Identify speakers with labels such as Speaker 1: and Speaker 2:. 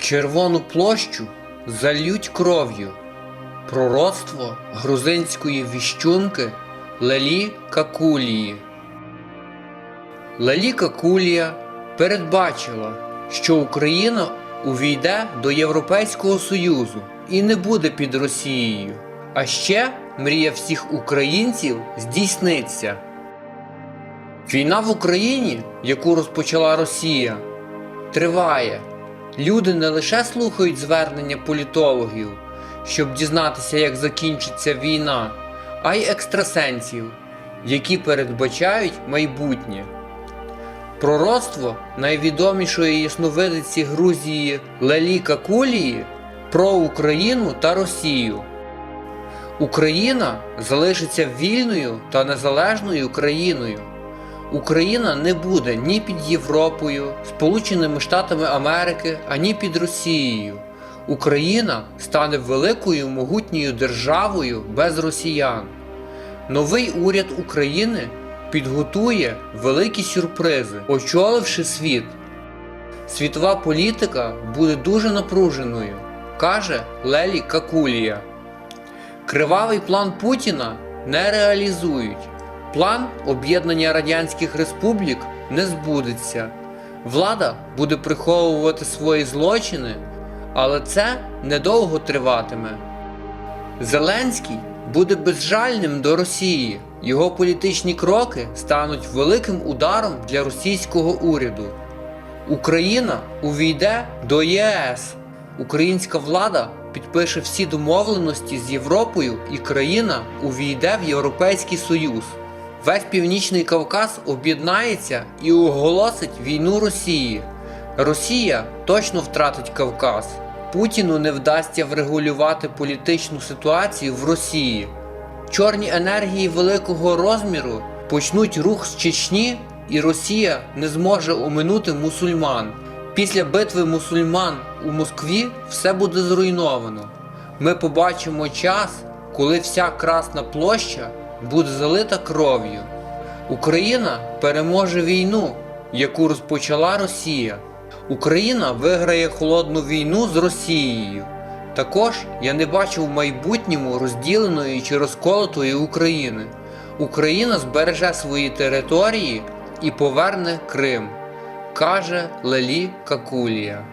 Speaker 1: Червону площу залють кров'ю. Пророцтво грузинської віщунки Лелі Какулії. Лелі Какулія передбачила, що Україна увійде до Європейського Союзу і не буде під Росією. А ще мрія всіх українців здійсниться. Війна в Україні, яку розпочала Росія, триває. Люди не лише слухають звернення політологів, щоб дізнатися, як закінчиться війна, а й екстрасенсів, які передбачають майбутнє. Пророцтво найвідомішої ясновидиці Грузії Лелі Какулії про Україну та Росію. Україна залишиться вільною та незалежною країною. Україна не буде ні під Європою, Сполученими Штатами Америки, ані під Росією. Україна стане великою могутньою державою без росіян. Новий уряд України підготує великі сюрпризи, очоливши світ. Світова політика буде дуже напруженою, каже Лелі Какулія. Кривавий план Путіна не реалізують. План об'єднання радянських республік не збудеться. Влада буде приховувати свої злочини, але це недовго триватиме. Зеленський буде безжальним до Росії. Його політичні кроки стануть великим ударом для російського уряду. Україна увійде до ЄС. Українська влада підпише всі домовленості з Європою, і країна увійде в Європейський Союз. Весь Північний Кавказ об'єднається і оголосить війну Росії. Росія точно втратить Кавказ. Путіну не вдасться врегулювати політичну ситуацію в Росії. Чорні енергії великого розміру почнуть рух з Чечні, і Росія не зможе оминути мусульман. Після битви мусульман у Москві все буде зруйновано. Ми побачимо час, коли вся Красна площа буде залита кров'ю. Україна переможе війну, яку розпочала Росія. Україна виграє холодну війну з Росією. Також я не бачу в майбутньому розділеної чи розколотої України. Україна збереже свої території і поверне Крим, каже Лелі Какулія.